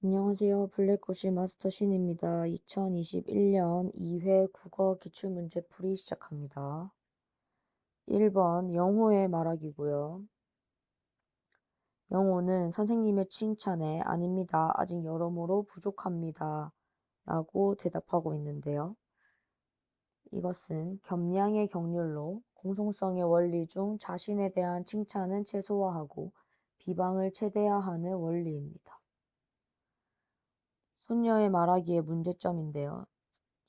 안녕하세요. 블랙호시 마스터 신입니다. 2021년 2회 국어 기출문제 풀이 시작합니다. 1번 영호의 말하기고요. 영호는 선생님의 칭찬에 아닙니다. 아직 여러모로 부족합니다. 라고 대답하고 있는데요. 이것은 겸양의 경률로 공송성의 원리 중 자신에 대한 칭찬은 최소화하고 비방을 최대화하는 원리입니다. 손녀의 말하기의 문제점인데요.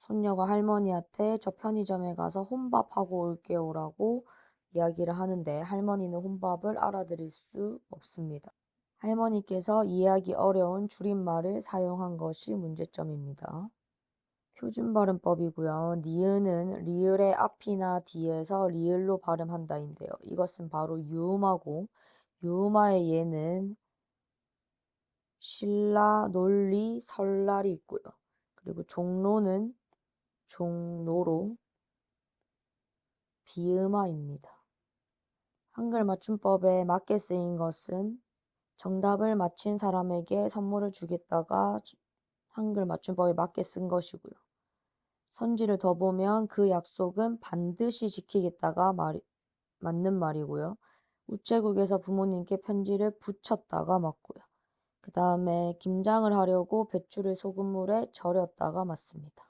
손녀가 할머니한테 저 편의점에 가서 혼밥하고 올게요라고 이야기를 하는데 할머니는 혼밥을 알아들을 수 없습니다. 할머니께서 이해하기 어려운 줄임말을 사용한 것이 문제점입니다. 표준 발음법이고요. 니은은 리을의 앞이나 뒤에서 리을로 발음한다인데요. 이것은 바로 유음하고 유음화의 예는 신라, 논리, 설날이 있고요. 그리고 종로는 종로로 비음화입니다. 한글 맞춤법에 맞게 쓰인 것은 정답을 맞힌 사람에게 선물을 주겠다가 한글 맞춤법에 맞게 쓴 것이고요. 선지를 더 보면 그 약속은 반드시 지키겠다가 말이, 맞는 말이고요. 우체국에서 부모님께 편지를 붙였다가 맞고요. 그 다음에 김장을 하려고 배추를 소금물에 절였다가 맞습니다.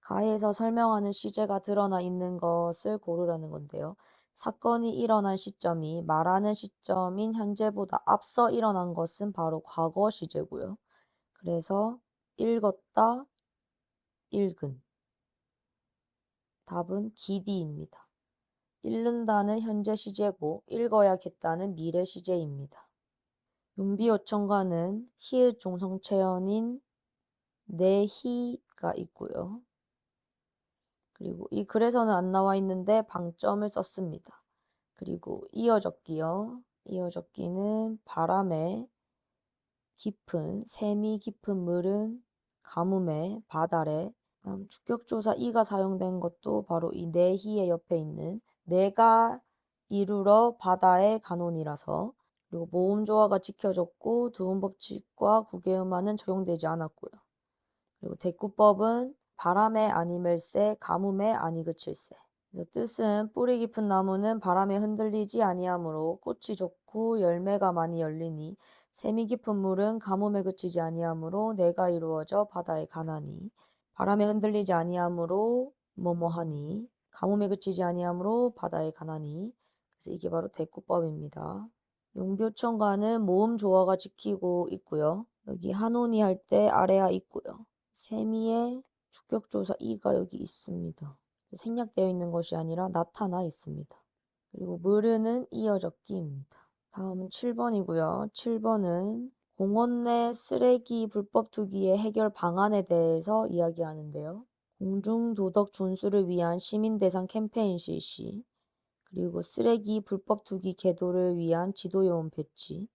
가에서 설명하는 시제가 드러나 있는 것을 고르라는 건데요. 사건이 일어난 시점이 말하는 시점인 현재보다 앞서 일어난 것은 바로 과거 시제고요. 그래서 읽었다, 읽은. 답은 기디입니다. 읽는다는 현재 시제고 읽어야겠다는 미래 시제입니다. 용비어천과는 히읗 종성체언인 내희가 있고요. 그리고 이 글에서는 안 나와 있는데 방점을 썼습니다. 그리고 이어적기요. 이어적기는 바람에 깊은 샘이 깊은 물은 가뭄에 바다래 다음 주격조사 이가 사용된 것도 바로 이 내희의 옆에 있는 내가 이루러 바다의 간혼이라서 그리고 모음 조화가 지켜졌고 두음 법칙과 구개음화는 적용되지 않았고요. 그리고 대구법은 바람에 아니멜세 가뭄에 아니 그칠세 뜻은 뿌리 깊은 나무는 바람에 흔들리지 아니하므로 꽃이 좋고 열매가 많이 열리니 샘이 깊은 물은 가뭄에 그치지 아니하므로 내가 이루어져 바다에 가나니 바람에 흔들리지 아니하므로 뭐뭐하니 가뭄에 그치지 아니하므로 바다에 가나니 그래서 이게 바로 대구법입니다. 용비어천과는 모음 조화가 지키고 있고요. 여기 한온이 할 때 아래아 있고요. 세미의 주격조사 이가 여기 있습니다. 생략되어 있는 것이 아니라 나타나 있습니다. 그리고 무르는 이어적기입니다. 다음은 7번이고요. 7번은 공원 내 쓰레기 불법 투기의 해결 방안에 대해서 이야기하는데요. 공중도덕 준수를 위한 시민 대상 캠페인 실시, 그리고 쓰레기 불법 투기 계도를 위한 지도요원 배치,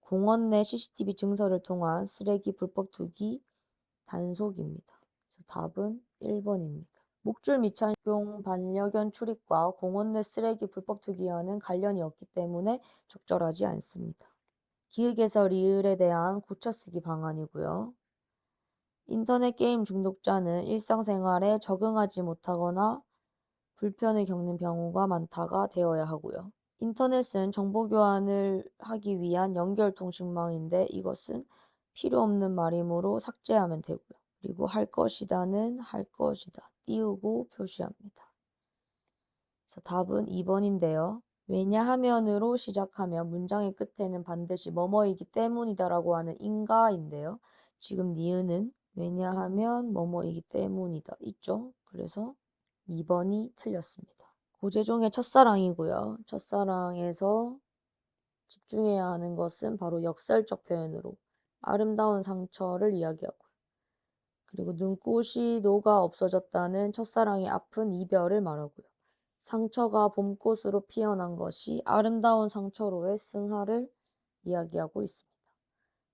공원 내 CCTV 증서를 통한 쓰레기 불법 투기 단속입니다. 그래서 답은 1번입니다. 목줄 미착용 반려견 출입과 공원 내 쓰레기 불법 투기와는 관련이 없기 때문에 적절하지 않습니다. 기획에서 리을에 대한 고쳐쓰기 방안이고요. 인터넷 게임 중독자는 일상생활에 적응하지 못하거나 불편을 겪는 경우가 많다가 되어야 하고요. 인터넷은 정보 교환을 하기 위한 연결 통신망인데 이것은 필요 없는 말이므로 삭제하면 되고요. 그리고 할 것이다는 할 것이다. 띄우고 표시합니다. 그래서 답은 2번인데요. 왜냐하면으로 시작하면 문장의 끝에는 반드시 뭐뭐이기 때문이다라고 하는 인가인데요. 지금 니은은 왜냐하면 뭐뭐이기 때문이다 있죠. 그래서 2번이 틀렸습니다. 고재종의 첫사랑이고요. 첫사랑에서 집중해야 하는 것은 바로 역설적 표현으로 아름다운 상처를 이야기하고요. 그리고 눈꽃이 녹아 없어졌다는 첫사랑의 아픈 이별을 말하고요. 상처가 봄꽃으로 피어난 것이 아름다운 상처로의 승하를 이야기하고 있습니다.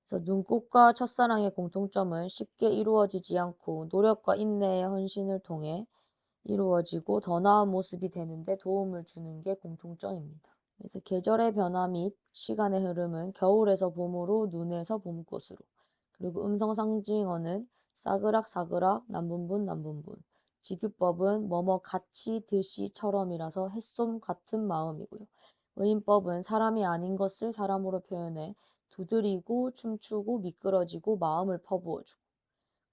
그래서 눈꽃과 첫사랑의 공통점은 쉽게 이루어지지 않고 노력과 인내의 헌신을 통해 이루어지고 더 나은 모습이 되는데 도움을 주는 게 공통점입니다. 그래서 계절의 변화 및 시간의 흐름은 겨울에서 봄으로 눈에서 봄꽃으로 그리고 음성 상징어는 싸그락싸그락 남분분 남분분. 지규법은 뭐뭐 같이 듯이처럼이라서 햇솜 같은 마음이고요. 의인법은 사람이 아닌 것을 사람으로 표현해 두드리고 춤추고 미끄러지고 마음을 퍼부어주고.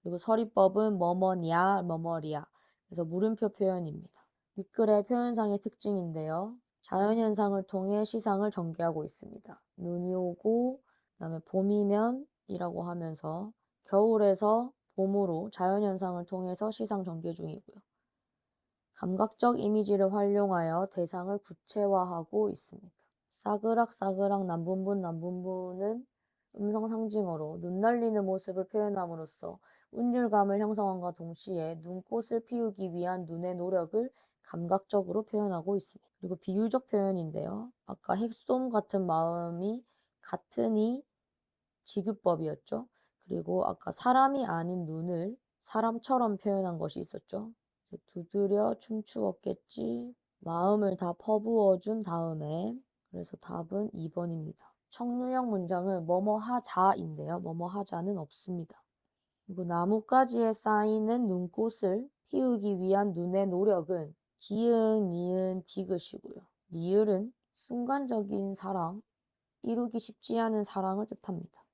그리고 서리법은 뭐뭐냐 뭐뭐리야. 그래서 물음표 표현입니다. 윗글의 표현상의 특징인데요. 자연현상을 통해 시상을 전개하고 있습니다. 눈이 오고 그다음에 봄이면 이라고 하면서 겨울에서 봄으로 자연현상을 통해서 시상 전개 중이고요. 감각적 이미지를 활용하여 대상을 구체화하고 있습니다. 싸그락싸그락 남분분 남분분은 음성 상징어로 눈 날리는 모습을 표현함으로써 운율감을 형성함과 동시에 눈꽃을 피우기 위한 눈의 노력을 감각적으로 표현하고 있습니다. 그리고 비유적 표현인데요. 아까 핵솜 같은 마음이 같으니 지규법이었죠. 그리고 아까 사람이 아닌 눈을 사람처럼 표현한 것이 있었죠. 두드려 춤추었겠지. 마음을 다 퍼부어 준 다음에 그래서 답은 2번입니다. 청류형 문장은 뭐뭐 하자인데요. 뭐뭐 하자는 없습니다. 그리고 나뭇가지에 쌓이는 눈꽃을 피우기 위한 눈의 노력은 기응, 니은, 디귿이고요. 리을은 순간적인 사랑, 이루기 쉽지 않은 사랑을 뜻합니다.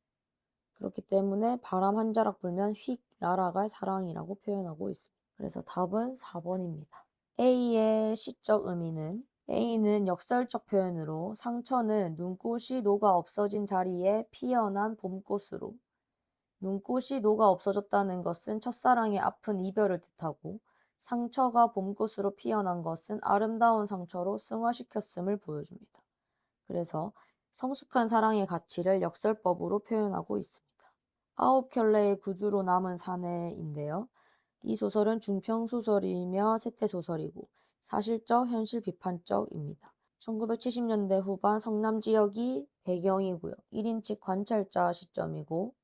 그렇기 때문에 바람 한 자락 불면 휙 날아갈 사랑이라고 표현하고 있습니다. 그래서 답은 4번입니다. A의 시적 의미는 A는 역설적 표현으로 상처는 눈꽃이 녹아 없어진 자리에 피어난 봄꽃으로 눈꽃이 녹아 없어졌다는 것은 첫사랑의 아픈 이별을 뜻하고 상처가 봄꽃으로 피어난 것은 아름다운 상처로 승화시켰음을 보여줍니다. 그래서 성숙한 사랑의 가치를 역설법으로 표현하고 있습니다. 아홉 켤레의 구두로 남은 사내인데요. 이 소설은 중평소설이며 세태소설이고 사실적, 현실 비판적입니다. 1970년대 후반 성남 지역이 배경이고요. 1인칭 관찰자 시점이고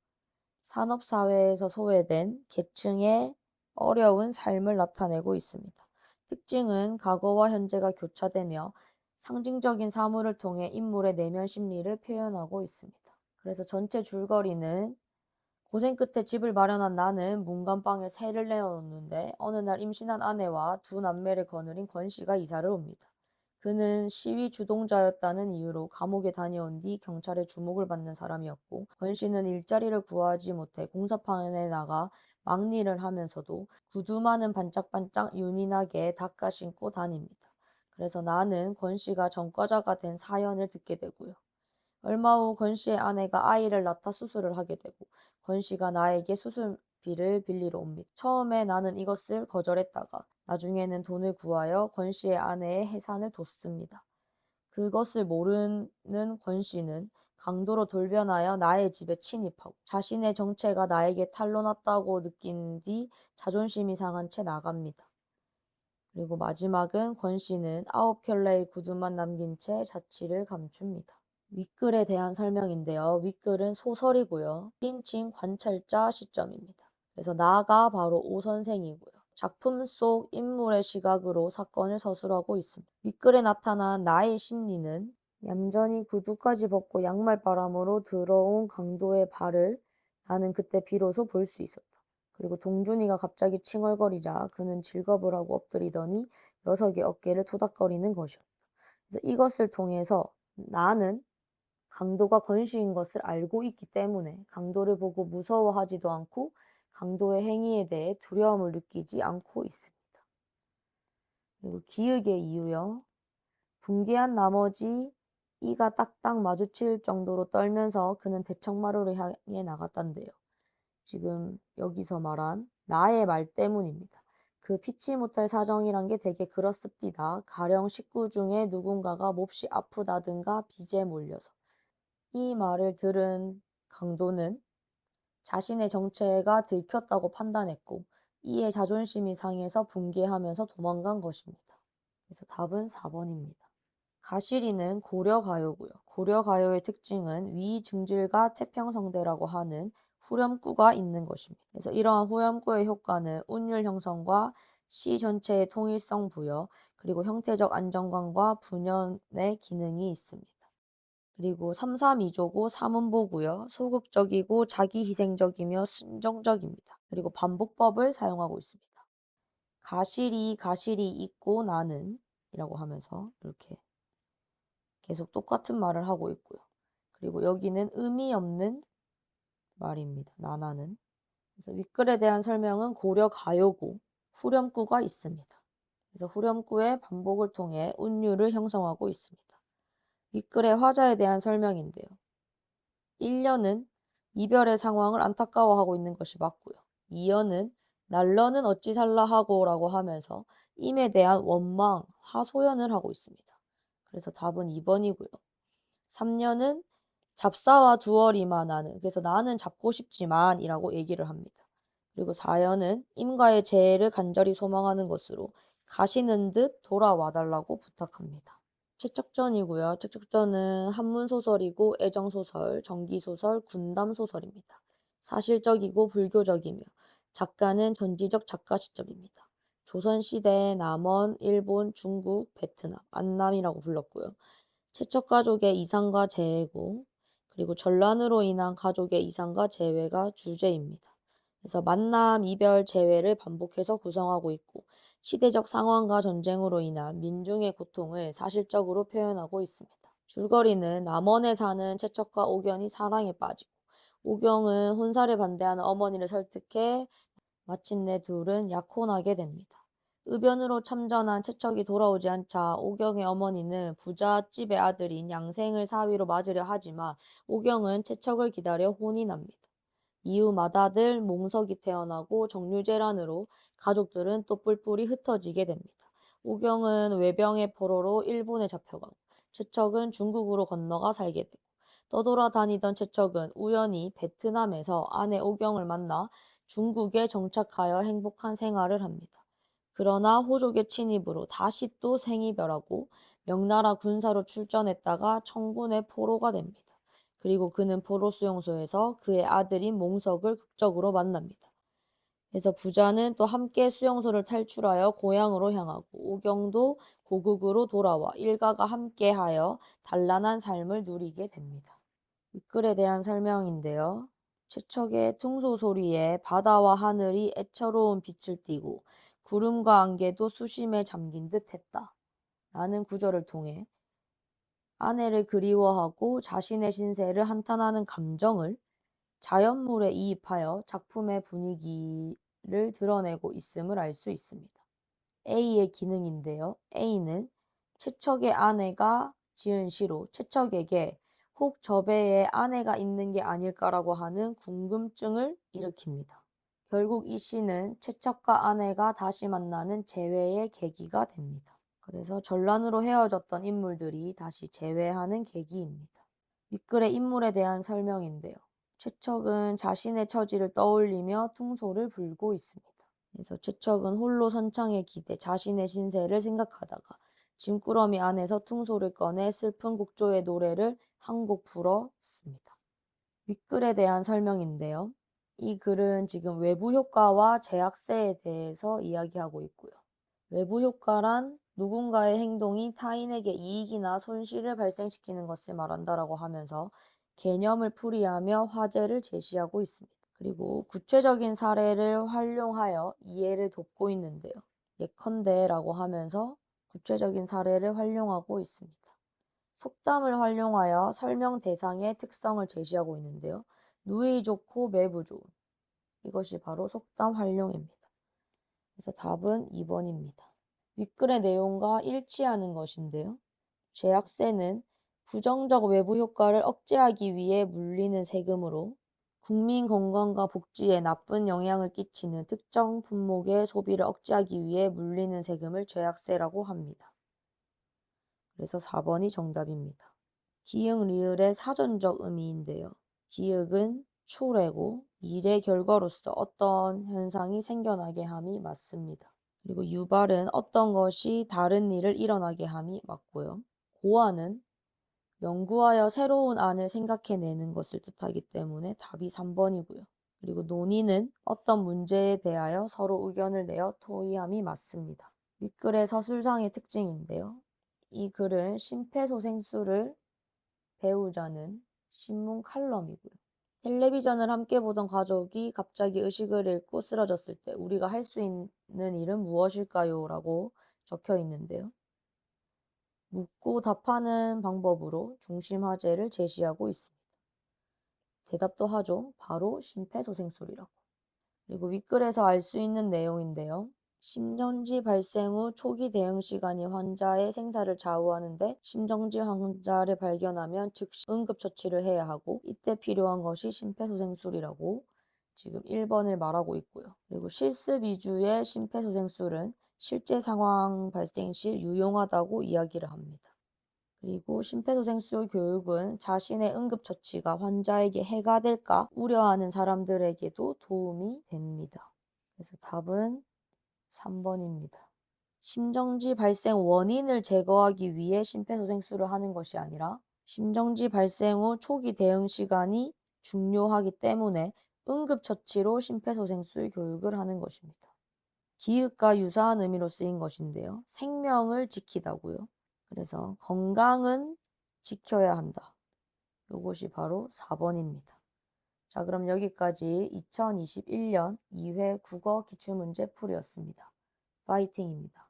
산업사회에서 소외된 계층의 어려운 삶을 나타내고 있습니다. 특징은 과거와 현재가 교차되며 상징적인 사물을 통해 인물의 내면 심리를 표현하고 있습니다. 그래서 전체 줄거리는 고생 끝에 집을 마련한 나는 문간방에 새를 내어놓는데 어느 날 임신한 아내와 두 남매를 거느린 권 씨가 이사를 옵니다. 그는 시위 주동자였다는 이유로 감옥에 다녀온 뒤 경찰의 주목을 받는 사람이었고 권 씨는 일자리를 구하지 못해 공사판에 나가 막일을 하면서도 구두만은 반짝반짝 윤이 나게 닦아 신고 다닙니다. 그래서 나는 권 씨가 전과자가 된 사연을 듣게 되고요. 얼마 후 권 씨의 아내가 아이를 낳다 수술을 하게 되고 권 씨가 나에게 수술비를 빌리러 옵니다. 처음에 나는 이것을 거절했다가 나중에는 돈을 구하여 권 씨의 아내의 해산을 뒀습니다. 그것을 모르는 권 씨는 강도로 돌변하여 나의 집에 침입하고 자신의 정체가 나에게 탄로났다고 느낀 뒤 자존심이 상한 채 나갑니다. 그리고 마지막은 권 씨는 아홉 켤레의 구두만 남긴 채 자취를 감춥니다. 윗글에 대한 설명인데요. 윗글은 소설이고요. 1인칭 관찰자 시점입니다. 그래서 나가 바로 오 선생이고요. 작품 속 인물의 시각으로 사건을 서술하고 있습니다. 윗글에 나타난 나의 심리는 얌전히 구두까지 벗고 양말 바람으로 들어온 강도의 발을 나는 그때 비로소 볼 수 있었다. 그리고 동준이가 갑자기 칭얼거리자 그는 질겁을 하고 엎드리더니 녀석의 어깨를 토닥거리는 것이었다. 이것을 통해서 나는 강도가 권시인 것을 알고 있기 때문에 강도를 보고 무서워하지도 않고 강도의 행위에 대해 두려움을 느끼지 않고 있습니다. 그리고 기역의 이유요. 붕괴한 나머지 이가 딱딱 마주칠 정도로 떨면서 그는 대청마루를 향해 나갔단데요. 지금 여기서 말한 나의 말 때문입니다. 그 피치 못할 사정이란 게 되게 그렇습니다. 가령 식구 중에 누군가가 몹시 아프다든가 빚에 몰려서 이 말을 들은 강도는 자신의 정체가 들켰다고 판단했고 이에 자존심이 상해서 붕괴하면서 도망간 것입니다. 그래서 답은 4번입니다. 가시리는 고려가요고요. 고려가요의 특징은 위증질과 태평성대라고 하는 후렴구가 있는 것입니다. 그래서 이러한 후렴구의 효과는 운율 형성과 시 전체의 통일성 부여, 그리고 형태적 안정감과 분연의 기능이 있습니다. 그리고 3, 3, 2조고 삼음보고요. 소극적이고 자기희생적이며 순정적입니다. 그리고 반복법을 사용하고 있습니다. 가실이 가실이 있고 나는 이라고 하면서 이렇게 계속 똑같은 말을 하고 있고요. 그리고 여기는 의미 없는 말입니다. 나나는. 그래서 윗글에 대한 설명은 고려 가요고 후렴구가 있습니다. 그래서 후렴구의 반복을 통해 운율을 형성하고 있습니다. 윗글의 화자에 대한 설명인데요. 1년은 이별의 상황을 안타까워하고 있는 것이 맞고요. 2년은 날러는 어찌 살라 하고 라고 하면서 임에 대한 원망, 하소연을 하고 있습니다. 그래서 답은 2번이고요. 3년은 잡사와 두얼이마 나는 그래서 나는 잡고 싶지만 이라고 얘기를 합니다. 그리고 4년은 임과의 재해를 간절히 소망하는 것으로 가시는 듯 돌아와 달라고 부탁합니다. 최척전이고요. 최척전은 한문 소설이고 애정 소설, 전기 소설, 군담 소설입니다. 사실적이고 불교적이며 작가는 전지적 작가 시점입니다. 조선시대 남원, 일본, 중국, 베트남, 안남이라고 불렀고요. 최척 가족의 이상과 재해고 그리고 전란으로 인한 가족의 이상과 재회가 주제입니다. 그래서 만남, 이별, 재회를 반복해서 구성하고 있고 시대적 상황과 전쟁으로 인한 민중의 고통을 사실적으로 표현하고 있습니다. 줄거리는 남원에 사는 채척과 옥연이 사랑에 빠지고 오경은 혼사를 반대하는 어머니를 설득해 마침내 둘은 약혼하게 됩니다. 의변으로 참전한 채척이 돌아오지 않자 오경의 어머니는 부잣집의 아들인 양생을 사위로 맞으려 하지만 오경은 채척을 기다려 혼이 납니다. 이후 맏아들 몽석이 태어나고 정유재란으로 가족들은 또 뿔뿔이 흩어지게 됩니다. 오경은 외병의 포로로 일본에 잡혀가고 최척은 중국으로 건너가 살게 되고 떠돌아다니던 최척은 우연히 베트남에서 아내 오경을 만나 중국에 정착하여 행복한 생활을 합니다. 그러나 호족의 침입으로 다시 또 생이별하고 명나라 군사로 출전했다가 청군의 포로가 됩니다. 그리고 그는 포로 수용소에서 그의 아들인 몽석을 극적으로 만납니다. 그래서 부자는 또 함께 수용소를 탈출하여 고향으로 향하고 오경도 고국으로 돌아와 일가가 함께하여 단란한 삶을 누리게 됩니다. 윗글에 대한 설명인데요. 최척의 퉁소 소리에 바다와 하늘이 애처로운 빛을 띠고 구름과 안개도 수심에 잠긴 듯 했다. 라는 구절을 통해 아내를 그리워하고 자신의 신세를 한탄하는 감정을 자연물에 이입하여 작품의 분위기를 드러내고 있음을 알 수 있습니다. A의 기능인데요. A는 최척의 아내가 지은 시로 최척에게 혹 저배에 아내가 있는 게 아닐까라고 하는 궁금증을 일으킵니다. 결국 이 시는 최척과 아내가 다시 만나는 재회의 계기가 됩니다. 그래서 전란으로 헤어졌던 인물들이 다시 재회하는 계기입니다. 윗글의 인물에 대한 설명인데요. 최척은 자신의 처지를 떠올리며 퉁소를 불고 있습니다. 그래서 최척은 홀로 선창에 기대 자신의 신세를 생각하다가 짐꾸러미 안에서 퉁소를 꺼내 슬픈 곡조의 노래를 한 곡 불었습니다. 윗글에 대한 설명인데요. 이 글은 지금 외부 효과와 제약세에 대해서 이야기하고 있고요. 외부 효과란 누군가의 행동이 타인에게 이익이나 손실을 발생시키는 것을 말한다라고 하면서 개념을 풀이하며 화제를 제시하고 있습니다. 그리고 구체적인 사례를 활용하여 이해를 돕고 있는데요. 예컨대라고 하면서 구체적인 사례를 활용하고 있습니다. 속담을 활용하여 설명 대상의 특성을 제시하고 있는데요. 누이 좋고 매부 좋은. 이것이 바로 속담 활용입니다. 그래서 답은 2번입니다. 윗글의 내용과 일치하는 것인데요. 죄악세는 부정적 외부 효과를 억제하기 위해 물리는 세금으로 국민 건강과 복지에 나쁜 영향을 끼치는 특정 품목의 소비를 억제하기 위해 물리는 세금을 죄악세라고 합니다. 그래서 4번이 정답입니다. 기역 리을의 사전적 의미인데요. 기역은 초래고 일의 결과로서 어떤 현상이 생겨나게 함이 맞습니다. 그리고 유발은 어떤 것이 다른 일을 일어나게 함이 맞고요. 고안은 연구하여 새로운 안을 생각해내는 것을 뜻하기 때문에 답이 3번이고요. 그리고 논의는 어떤 문제에 대하여 서로 의견을 내어 토의함이 맞습니다. 윗글의 서술상의 특징인데요. 이 글은 심폐소생술을 배우자는 신문 칼럼이고요. 텔레비전을 함께 보던 가족이 갑자기 의식을 잃고 쓰러졌을 때 우리가 할 수 있는 일은 무엇일까요? 라고 적혀 있는데요. 묻고 답하는 방법으로 중심 화제를 제시하고 있습니다. 대답도 하죠. 바로 심폐소생술이라고. 그리고 윗글에서 알 수 있는 내용인데요. 심정지 발생 후 초기 대응 시간이 환자의 생사를 좌우하는데 심정지 환자를 발견하면 즉시 응급처치를 해야 하고 이때 필요한 것이 심폐소생술이라고 지금 1번을 말하고 있고요. 그리고 실습 위주의 심폐소생술은 실제 상황 발생 시 유용하다고 이야기를 합니다. 그리고 심폐소생술 교육은 자신의 응급처치가 환자에게 해가 될까 우려하는 사람들에게도 도움이 됩니다. 그래서 답은 3번입니다. 심정지 발생 원인을 제거하기 위해 심폐소생술을 하는 것이 아니라 심정지 발생 후 초기 대응 시간이 중요하기 때문에 응급처치로 심폐소생술 교육을 하는 것입니다. 기읍과 유사한 의미로 쓰인 것인데요. 생명을 지키다고요. 그래서 건강은 지켜야 한다. 요것이 바로 4번입니다. 자, 그럼 여기까지 2021년 2회 국어 기출문제 풀이였습니다. 파이팅입니다.